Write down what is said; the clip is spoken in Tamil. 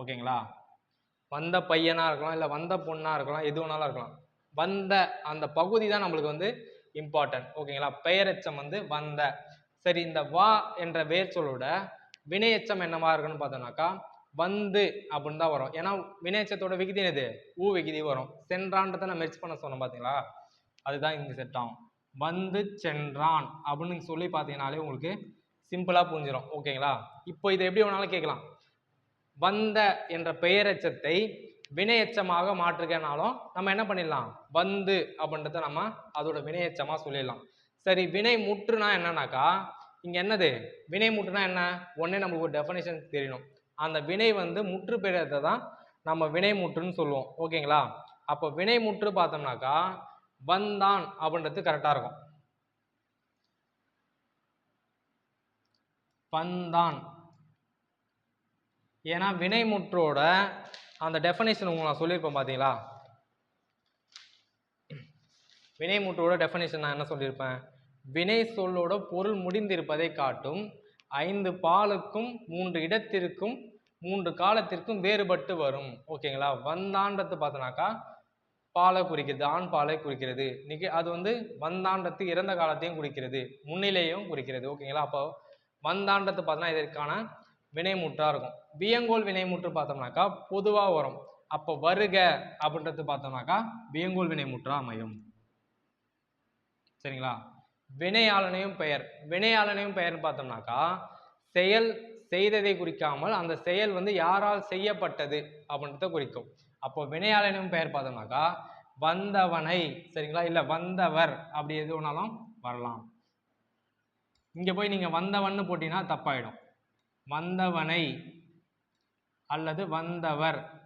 ஓகேங்களா? வந்த பையனாக இருக்கலாம் இல்லை வந்த பொண்ணாக இருக்கலாம் எது வேணாலும் இருக்கலாம். வந்த அந்த பகுதி தான் நம்மளுக்கு வந்து இம்பார்ட்டன்ட் ஓகேங்களா? பெயரெச்சம் வந்து வந்த. சரி இந்த வா என்ற வேர் சொல்லோட வினையச்சம் என்னவா இருக்குன்னு பார்த்தோம்னாக்கா வந்து அப்படின்னு தான் வரும். ஏன்னா வினையச்சத்தோட விகுதி என்னது? ஊ விகுதி வரும். சென்றான்றதை நான் மெர்ச் பண்ண சொன்னேன் பார்த்தீங்களா? அதுதான் இங்கே செட் ஆகும். வந்து சென்றான் அப்படின்னு சொல்லி பார்த்தீங்கனாலே உங்களுக்கு சிம்பிளாக புரிஞ்சிடும் ஓகேங்களா? இப்போ இதை எப்படி வேணாலும் கேட்கலாம். வந்த என்ற பெயரெச்சத்தை வினையச்சமாக மாற்றுகனாலும் நம்ம என்ன பண்ணிடலாம்? வந்து அப்படின்றத நம்ம அதோட வினையச்சமாக சொல்லிடலாம். சரி வினை முற்றுனா என்னன்னாக்கா இங்கே என்னது? வினை முற்றுனா என்ன? ஒன்றே நம்மளுக்கு ஒரு டெஃபனேஷன் தெரியணும். அந்த வினை வந்து முற்று பெயரத்தை தான் நம்ம வினை முற்றுன்னு சொல்லுவோம். ஓகேங்களா? அப்போ வினை முற்று பார்த்தோம்னாக்கா வந்தான் அப்படின்றது கரெக்டாக இருக்கும். வந்தான். ஏன்னா வினைமுற்றோட அந்த டெஃபனேஷன் உங்களுக்கு நான் சொல்லியிருப்பேன் பார்த்தீங்களா வினைமுற்றோட டெஃபனேஷன் நான் என்ன சொல்லியிருப்பேன்? வினை சொல்லோட பொருள் முடிந்திருப்பதை காட்டும் ஐந்து பாலுக்கும் மூன்று இடத்திற்கும் மூன்று காலத்திற்கும் வேறுபட்டு வரும். ஓகேங்களா? வந்தான்றது பார்த்தோன்னாக்கா பாலை குறிக்கிறது ஆண் பாலை குறிக்கிறது. நிக அது வந்து வந்தாண்டத்து இறந்த காலத்தையும் குறிக்கிறது முன்னிலையும் குறிக்கிறது. ஓகேங்களா? அப்போ வந்தான்றது பார்த்தோன்னா இதற்கான வினைமுற்றாக இருக்கும். வியங்கோல் வினைமுற்று பார்த்தோம்னாக்கா பொதுவாக வரும். அப்போ வருக அப்படின்றது பார்த்தோம்னாக்கா வியங்கோல் வினைமுற்றாக அமையும். சரிங்களா? வினையாளனையும் பெயர். வினையாளனையும் பெயர்னு பார்த்தோம்னாக்கா செயல் செய்ததை குறிக்காமல் அந்த செயல் வந்து யாரால் செய்யப்பட்டது அப்படின்றத குறிக்கும். அப்போ வினையாளனையும் பெயர் பார்த்தோம்னாக்கா வந்தவனை. சரிங்களா? இல்லை வந்தவர் அப்படி எது வேணாலும் வரலாம். இங்கே போய் நீங்கள் வந்தவன்னு போட்டீங்கன்னா தப்பாயிடும். வந்தவனை அல்லது வந்தவர்.